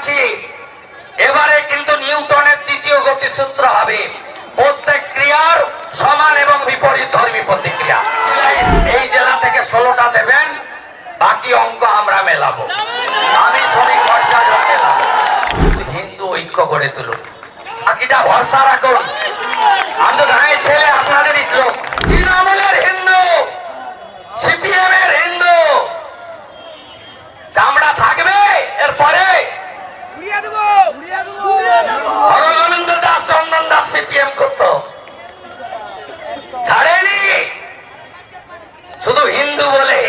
আছি। এবারে কিন্তু নিউটনের দ্বিতীয় গতিসূত্র হবে। প্রত্যেক ক্রিয়ার সমান এবং বিপরীত ধর্মী প্রতিক্রিয়া। এই জেলা থেকে ষোলোটা দেবেন, বাকি অঙ্ক আমরা মেলাবো। আমি শ্রমিক ভট্টাচার্য মেলাবো। হিন্দু ঐক্য গড়ে তুলুন। বাকিটা ভরসা রাখুন। আমি তো গাঁয়ের ছেলে, আপনাদেরই লোক। তৃণমূলের হিন্দু সিপিএম এর হিন্দু। চামড়া থাকবে, এরপরে হরগোবিন্দ দাস চন্দন দাস সিপিএম শুধু হিন্দু বলে।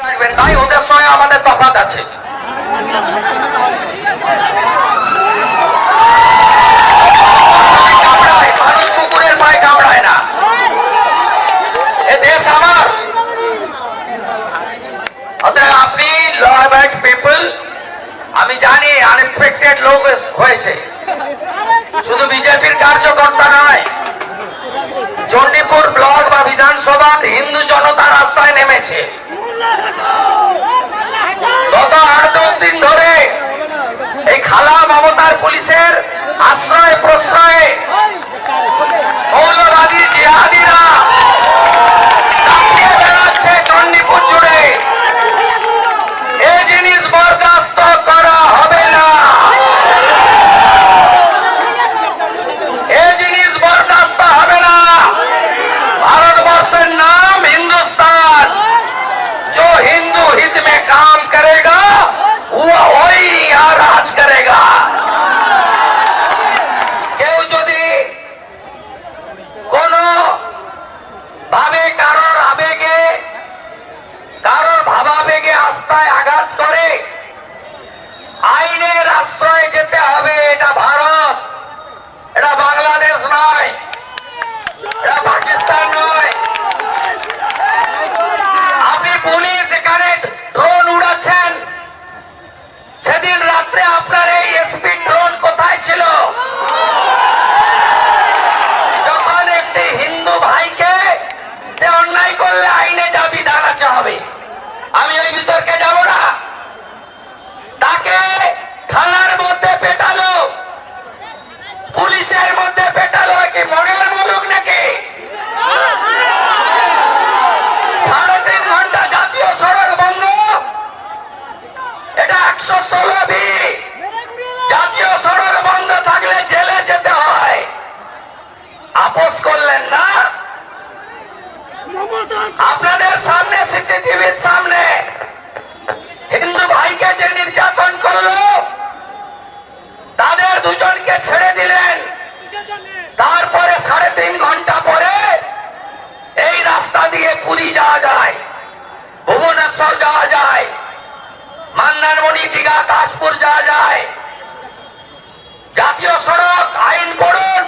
রাখবেন তাই ওদের সঙ্গে আমাদের তফাৎ আছে। কামড়ায়, আমি জানি আনএক্সপেক্টেড লোক হয়েছে। শুধু বিজেপির কার্যকর্তা নয় চণ্ডীপুর ব্লক বা বিধানসভার হিন্দু জনতা রাস্তায় নেমেছে। গত আট দশ দিন ধরে এই খালা মমতার পুলিশের আশ্রয় প্রশ্রয়ে একশো ষোলো জাতীয় সড়ক বন্ধ থাকলে জেলে যেতে হয়। আপোষ করলেন না? আপনাদের সামনে সিসিটিভির সামনে। হিন্দু ভাইকে যে নির্যাতন করল, তাদের দুজনকে ছেড়ে দিলেন। তারপরে সাড়ে তিন ঘণ্টা পরে এই রাস্তা দিয়ে পুরী যাওয়া যায়, ভুবনেশ্বর যাওয়া যায়। মান্দারমণি দীঘা তাজপুর যাওয়া যায়। জাতীয় সড়ক আইন পড়ুন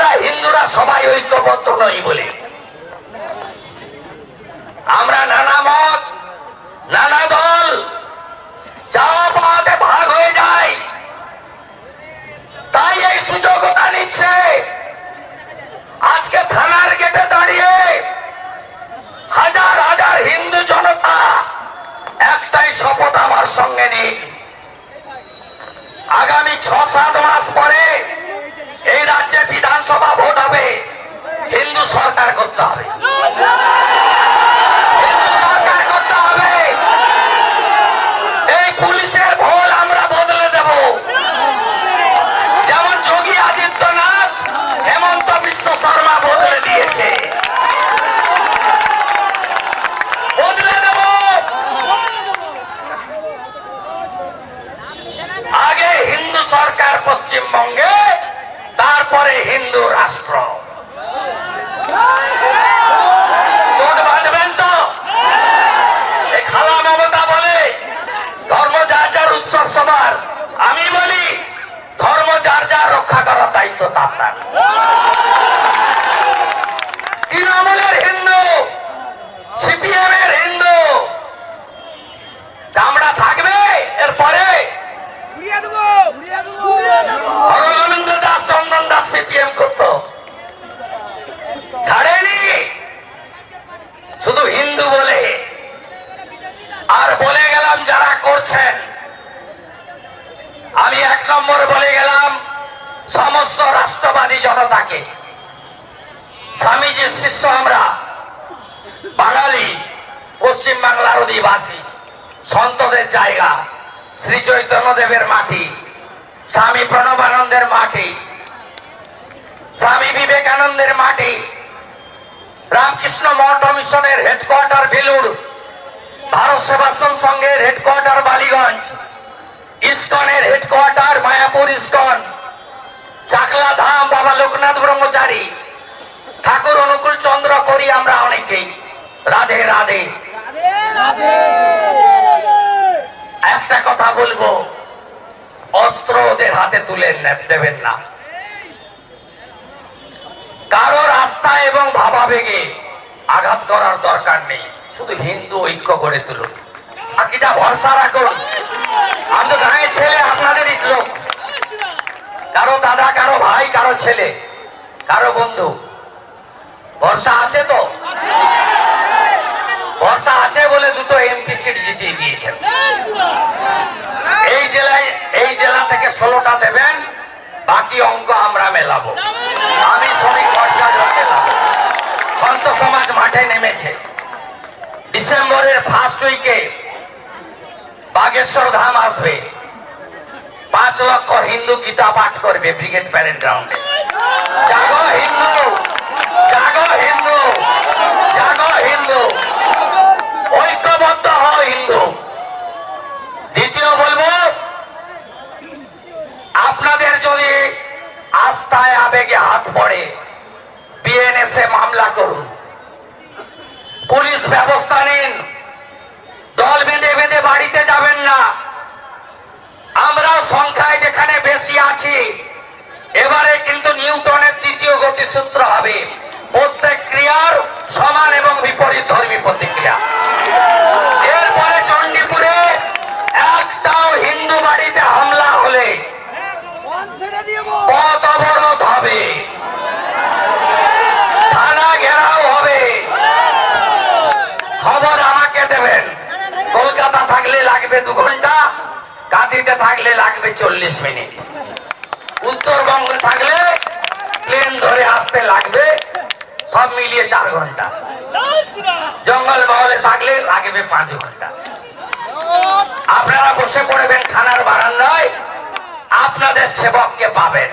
আমরা হিন্দুরা সবাই ঐক্যবদ্ধ নই বলি। আমরা নানা মত, নানা দল যা ভাগ হয়ে যায় তাই এই সুযোগ ওরা নিচ্ছে। আজকে থানার গেটে দাঁড়িয়ে হাজার হাজার হিন্দু জনতা একটাই শপথ আমার সঙ্গে নিক। আগামী ছ সাত মাস পরে এই রাজ্যে বিধানসভা ভোট হবে। হিন্দু সরকার করতে হবে। হিন্দু সরকার করতে হবে। এই পুলিশের আমরা বদলে দেব। যেমন যোগী আদিত্যনাথ, হেমন্ত বিশ্ব শর্মা বদলে দিয়েছে। বদলে আগে হিন্দু সরকার পশ্চিমবঙ্গে তারপরে হিন্দু রাষ্ট্র। জনতাকে। স্বামীজির শিষ্য আমরা, বাঙালি পশ্চিম বাংলার অধিবাসী, সন্তদের জায়গা, শ্রী চৈতন্য দেবের মাটি, স্বামী প্রণবানন্দের মাটি, স্বামী বিবেকানন্দের মাটি, রামকৃষ্ণ মঠ মিশনের হেডকোয়ার্টার ভেলুর ভারত সেবাশ্রম সংঘের হেডকোয়ার্টার বালিগঞ্জ, ইস্কনের হেডকোয়ার্টার মায়াপুর ইস্কন চাকলা ধাম বাবা লোকনাথ ব্রহ্মচারী। ঠাকুর অনুকূল চন্দ্র করি আমরা অনেকেই। রাধে রাধে। একটা কথা বলব, অস্ত্র ওদের হাতে তুলে দেবেন না। কারও রাস্তা এবং ভাবা ভাবাবেগে আঘাত করার দরকার নেই। শুধু হিন্দু ঐক্য গড়ে তুলুন। বাকিটা ভরসা রাখুন। আমি তো গাঁয়ের ছেলে, আপনাদেরই লোক। কারও দাদা, কারও ভাই, কারও ছেলে, কারও বন্ধু। ভরসা আছে তো? ভরসা আছে বলে দুটো এমপি সিট জিতিয়ে দিয়েছেন এই জেলায়, এই জেলা থেকে ষোলোটা দেবেন, বাকি অঙ্ক আমরা মেলাবো। আমি শ্রমিক ভট্টাচার্য মেলাবো। সন্ত সমাজ মাঠে নেমেছে। ডিসেম্বরের ফার্স্ট উইকে বাগেশ্বর ধাম আসবে। পাঁচ লক্ষ হিন্দু গীতা পাঠ করবে ব্রিগেড প্যারেড গ্রাউন্ডে। জাগো হিন্দু! জাগো হিন্দু! জাগো হিন্দু! ঐক্যবদ্ধ হও হিন্দু! দ্বিতীয় বলব, আপনাদের যদি আস্থায় আবেগে হাত পড়ে বিএনএসএ মামলা করুন, পুলিশ ব্যবস্থা নিন, দল বেঁধে বেঁধে বাড়িতে যাবেন না আমরাও সংখ্যায় যেখানে বেশি আছি। এবারে কিন্তু নিউটনের তৃতীয় গতিসূত্র হবে। প্রত্যেক ক্রিয়ার সমান এবং বিপরীত ধর্মী প্রতিক্রিয়া। এরপরে চণ্ডীপুরে একটাও হিন্দু বাড়িতে হামলা হলে পথ অবরোধ হবে। থানা ঘেরাও হবে। খবর আমাকে দেবেন। কলকাতা থাকলে লাগবে দু ঘণ্টা, কাঁথিতে থাকলে লাগবে চল্লিশ মিনিট। উত্তরবঙ্গে থাকলে প্লেন ধরে আসতে লাগবে, সব মিলিয়ে চার ঘণ্টা। জঙ্গল মহলে থাকলে লাগবে পাঁচ ঘণ্টা। আপনারা বসে পড়বেন থানার বারান্দায়, আপনাদের সেবককে পাবেন।